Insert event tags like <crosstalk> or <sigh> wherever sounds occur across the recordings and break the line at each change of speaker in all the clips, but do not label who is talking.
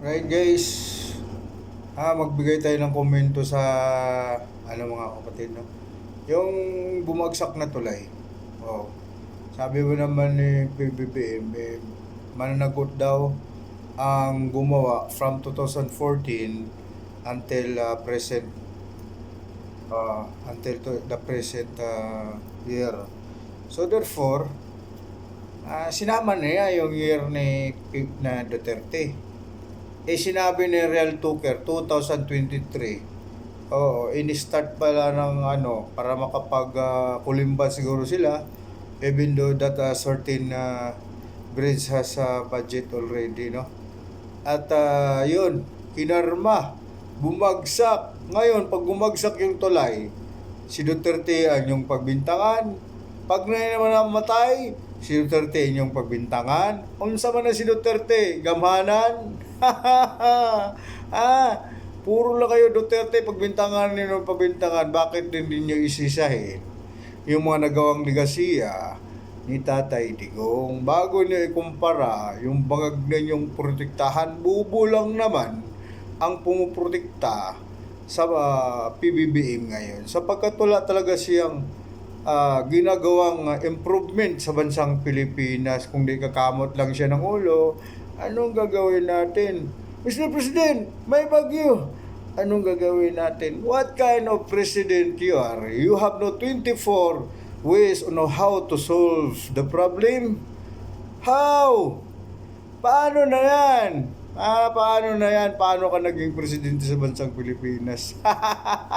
Right guys, ah, magbigay tayo ng komento sa ano mga kapatid no. Yung bumagsak na tulay. Oh. Sabi mo naman ni PBBM, eh, mananagot daw ang gumawa from 2014 until uh, present uh, until to the present uh, year. So therefore, ah, sinama niya yung year ni na Duterte eh sinabi ni Real Tucker 2023 oo ini-start pala ng ano para makapag uh, kulimba siguro sila even though that uh, certain uh, bridge has a budget already no? At uh, yun kinarma bumagsak. Ngayon pag bumagsak yung tulay si Duterte ang yung pagbintangan. Pag na naman namatay si Duterte yung pagbintangan. Unsa man na si Duterte gamhanan <laughs> ah, puro lang kayo Duterte pagbintangan ninyo pagbintangan, bakit din ninyo isisahin yung mga nagawang ligasiya ni Tatay Digong? Bago niyo ikumpara yung bangag ninyong protektahan, bubo naman ang pumuprotekta sa uh, PBBM ngayon. Sapagkat wala talaga siyang ah, ginagawang ah, improvement sa bansang Pilipinas. Kung di kakamot lang siya ng ulo anong gagawin natin? Mr. President may bagyo. Anong gagawin natin? What kind of president you are? You have no 24 ways on how to solve the problem. How? Paano na yan? Ah paano na yan? Paano ka naging presidente sa bansang Pilipinas?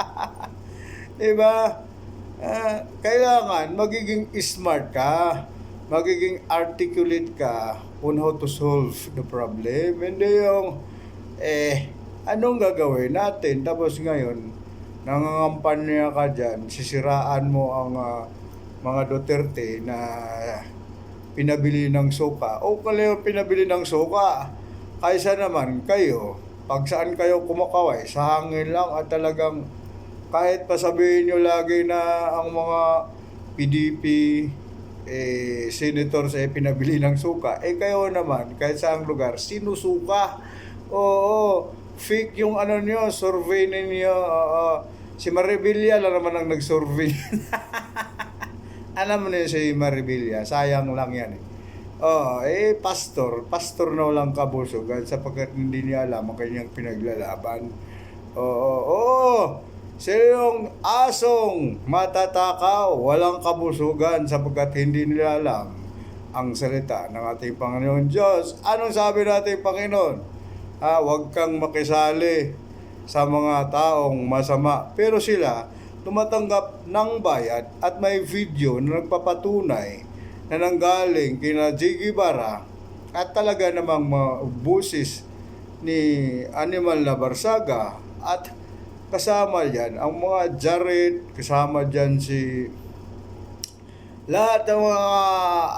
<laughs> Diba? Ah, kailangan magiging smart ka, magiging articulate ka on how to solve the problem. Hindi yung, eh, anong gagawin natin? Tapos ngayon, nangangampanya ka dyan, sisiraan mo ang ah, mga Duterte na pinabili ng suka. O kaya pinabili ng suka, kaysa naman kayo, pag saan kayo kumakaway, sa hangin lang at talagang kahit pa sabihin nyo lagi na ang mga PDP eh, senators eh pinabili ng suka, eh kayo naman, kahit saang lugar, sinusuka. Oo, fake yung ano nyo, survey ninyo. Oo, si Maribilla lang naman ang nag-survey. <laughs> Alam mo na yun si Maribilla, sayang lang yan eh. Oo, eh, pastor, pastor na walang kabusugan sapagkat hindi niya alam ang kanyang pinaglalaban. Oo, oo, sila asong matatakaw, walang kabusugan sapagkat hindi nila alam ang salita ng ating Panginoon Diyos. Anong sabi natin Panginoon? Ah, huwag kang makisali sa mga taong masama. Pero sila tumatanggap ng bayad at may video na nagpapatunay na nanggaling kina Jiggy Bara at talaga namang busis ni Animal na Barsaga at kasama yan ang mga Jared, kasama dyan si lahat ng mga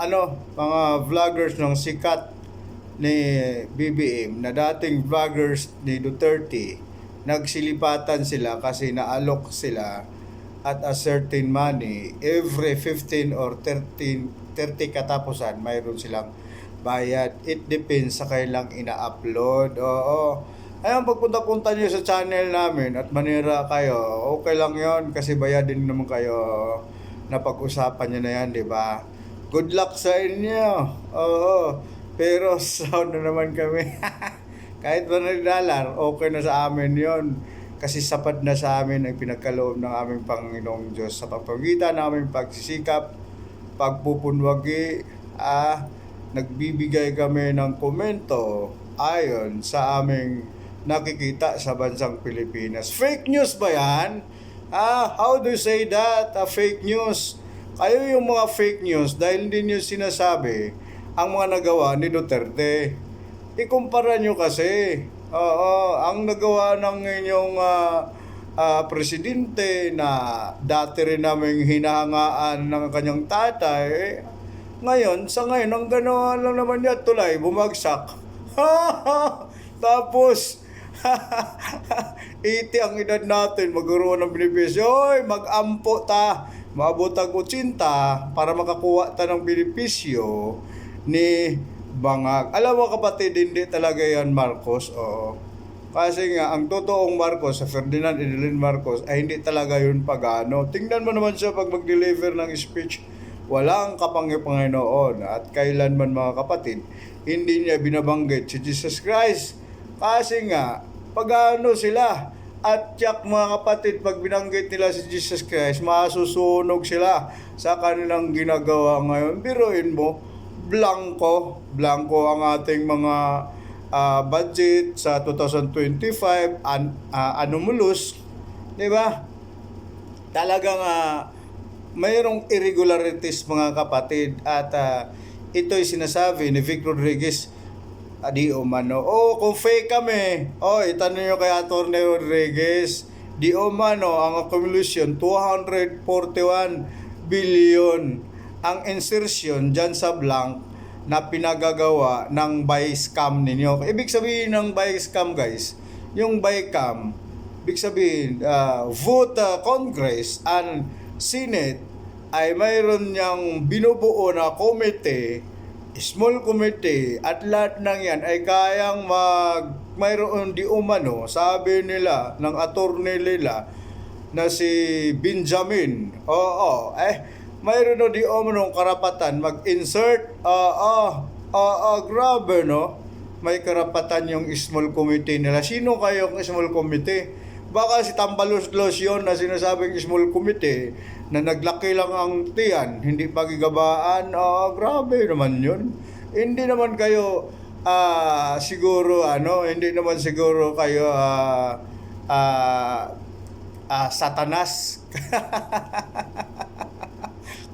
ano, mga vloggers ng sikat ni BBM na dating vloggers ni Duterte nagsilipatan sila kasi naalok sila at a certain money every 15 or 13 30 katapusan mayroon silang bayad. It depends sa kailang ina-upload oo Ayun, pagpunta-punta nyo sa channel namin at manira kayo, okay lang yon kasi bayadin naman kayo na pag-usapan nyo na yan, di ba? Good luck sa inyo. Oo. Pero <laughs> sound na naman kami. <laughs> Kahit ba nagdalar, okay na sa amin yon kasi sapat na sa amin ang pinagkaloob ng aming Panginoong Diyos sa pagpagitan ng aming pagsisikap, pagpupunwagi, ah, nagbibigay kami ng komento ayon sa aming nakikita sa bansang Pilipinas. Fake news ba yan? Ah, how do you say that? Ah, fake news. Kayo yung mga fake news dahil hindi nyo sinasabi ang mga nagawa ni Duterte. Ikumpara nyo kasi. Oo, ang nagawa ng inyong ah, ah, presidente na dati rin naming hinahangaan ng kanyang tatay, ngayon, sa ngayon, ang gano'n lang naman niya, tulay, bumagsak. <laughs> Tapos, <laughs> 80 ang edad natin, magkaroon ng benepisyo. Oy, mag-ampo ta, maabot ang 80 para makakuha ta ng benepisyo ni bangag. Alam mo kapatid, hindi talaga yan Marcos. Oo. Kasi nga, ang totoong Marcos, sa Ferdinand Edelin Marcos, ay hindi talaga yun pagano. Tingnan mo naman siya pag mag-deliver ng speech, walang kapangipanginoon. At kailanman mga kapatid, hindi niya binabanggit si Jesus Christ. Kasi nga, pagano sila, at yak mga kapatid, pag binanggit nila si Jesus Christ, masusunog sila sa kanilang ginagawa ngayon. Biruin mo, blanco, blanco ang ating mga ah, budget sa 2025, an, ah, anomalous, di ba? Talagang ah, mayroong irregularities mga kapatid at ah, ito'y sinasabi ni Vic Rodriguez Adi umano. Oh, kung fake kami. Oh, itanong nyo kay Atty. Rodriguez. Di umano, ang accumulation, 241 billion. Ang insertion dyan sa blank na pinagagawa ng buy scam ninyo. Ibig sabihin ng buy scam, guys, yung buy cam, ibig sabihin, uh, vote uh, Congress and Senate ay mayroon niyang binubuo na committee small committee at lahat ng yan ay kayang mag mayroon di umano sabi nila ng attorney nila na si Benjamin. Oo eh mayroon di umano karapatan mag-insert. Oo oo grabe no? May karapatan yung small committee nila. Sino kayo ang small committee baka si Tambalos-Los yun na sinasabing small committee na naglaki lang ang tiyan, hindi pagigabaan, ah grabe naman yun. Hindi naman kayo ah siguro ano, hindi naman siguro kayo ah ah ah, satanas. <laughs>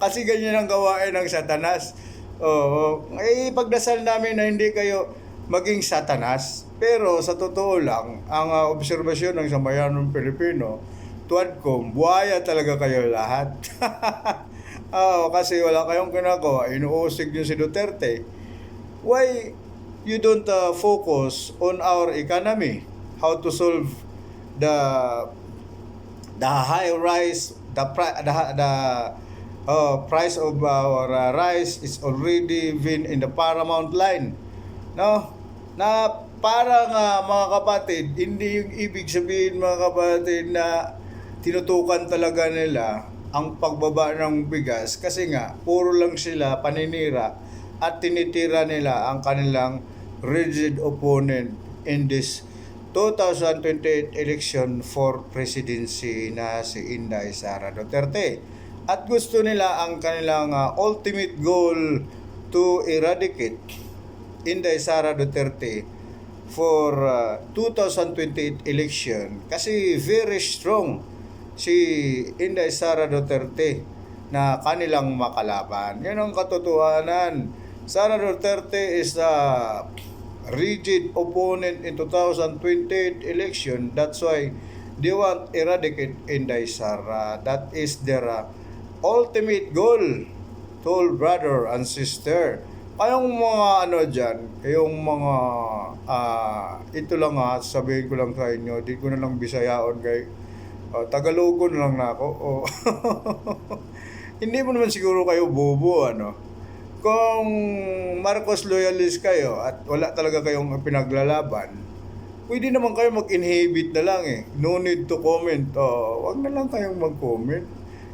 Kasi ganyan ang gawain ng satanas. Oo. Eh, pagdasal namin na hindi kayo maging satanas. Pero sa totoo lang, ang uh, obserbasyon ng sambayanong Pilipino, Tuadcom, buhaya talaga kayo lahat. <laughs> Oo, kasi wala kayong ginagawa, inuusig nyo si Duterte. Why you don't uh, focus on our economy? How to solve the the high rise, the pri- the, the uh, price of our uh, rice is already been in the paramount line. No? Na parang uh, mga kapatid, hindi yung ibig sabihin mga kapatid na tinutukan talaga nila ang pagbaba ng bigas kasi nga puro lang sila paninira at tinitira nila ang kanilang rigid opponent in this 2028 election for presidency na si Inday Sara Duterte. At gusto nila ang kanilang uh, ultimate goal to eradicate Inday Sara Duterte for uh, 2028 election kasi very strong si Inday Sara Duterte na kanilang makalaban. Yan ang katotohanan. Sara Duterte is a rigid opponent in 2028 election. That's why they want eradicate Inday Sara. That is their uh, ultimate goal. Told brother and sister. Kayong mga ano dyan, kayong mga, ah, ito lang ha, sabihin ko lang sa inyo, di ko na lang bisayaon kay, uh, Tagalogo na lang na ako. Oh. <laughs> Hindi mo naman siguro kayo bobo, ano? Kung Marcos loyalist kayo at wala talaga kayong pinaglalaban, pwede naman kayo mag-inhibit na lang eh. No need to comment. Oh, wag na lang kayong mag-comment.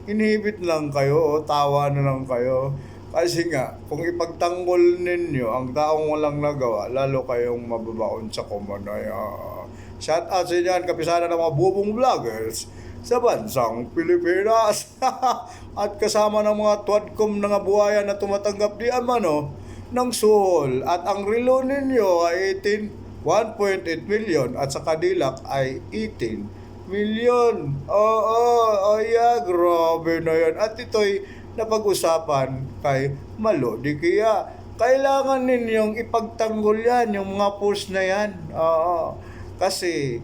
Inhibit lang kayo, o tawa na lang kayo. Kasi nga, kung ipagtanggol ninyo ang taong walang nagawa, lalo kayong mababaon sa kumanay. Uh, shout out sa inyo, kapisana ng mga bubong vloggers sa bansang Pilipinas. <laughs> At kasama ng mga tuwadkom na nga buhaya na tumatanggap di amano ng suhol. At ang relo ninyo ay 18, 1.8 million at sa kadilak ay 18 million. Oo, oh, oh, yeah, grabe na yan. At ito'y napag-usapan kay Malo di kaya kailangan ninyong ipagtanggol yan yung mga post na yan. Oo. Kasi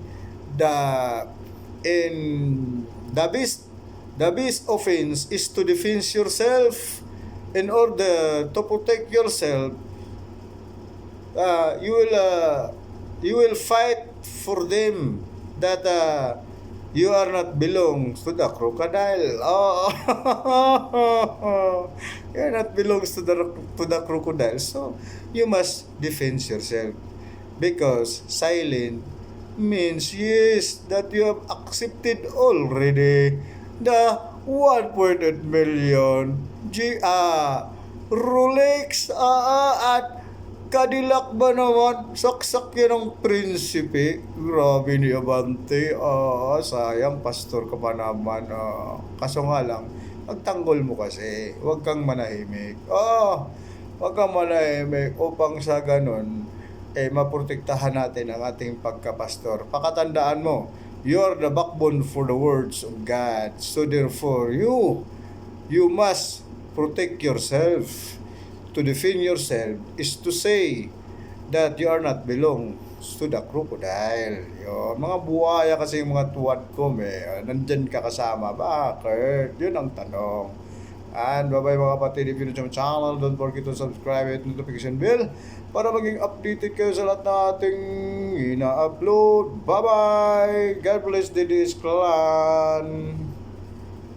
the in the best the best offense is to defend yourself in order to protect yourself. Uh, you will uh, you will fight for them that uh, you are not belongs to the crocodile. Oh, <laughs> you are not belongs to the to the crocodile. So you must defend yourself because silent means yes that you have accepted already the 1.8 million G ah Rolex ah, at Cadillac ba naman? Saksak yan ang prinsipe. Grabe ni Abante. Ah, sayang, pastor ka pa naman. Ah, kaso nga lang, magtanggol mo kasi. Huwag kang manahimik. Ah, huwag kang manahimik upang sa ganun, eh, maprotektahan natin ang ating pagkapastor. Pakatandaan mo, you are the backbone for the words of God. So therefore, you, you must protect yourself to defend yourself is to say that you are not belong to the crocodile. Yun. Mga buhaya kasi yung mga tuwad ko, eh. Nandyan ka kasama. Bakit? Yun ang tanong. And bye-bye mga kapatid. If my channel, don't forget to subscribe at notification bell para maging updated kayo sa lahat na ating ina-upload. Bye-bye! God bless the Clan!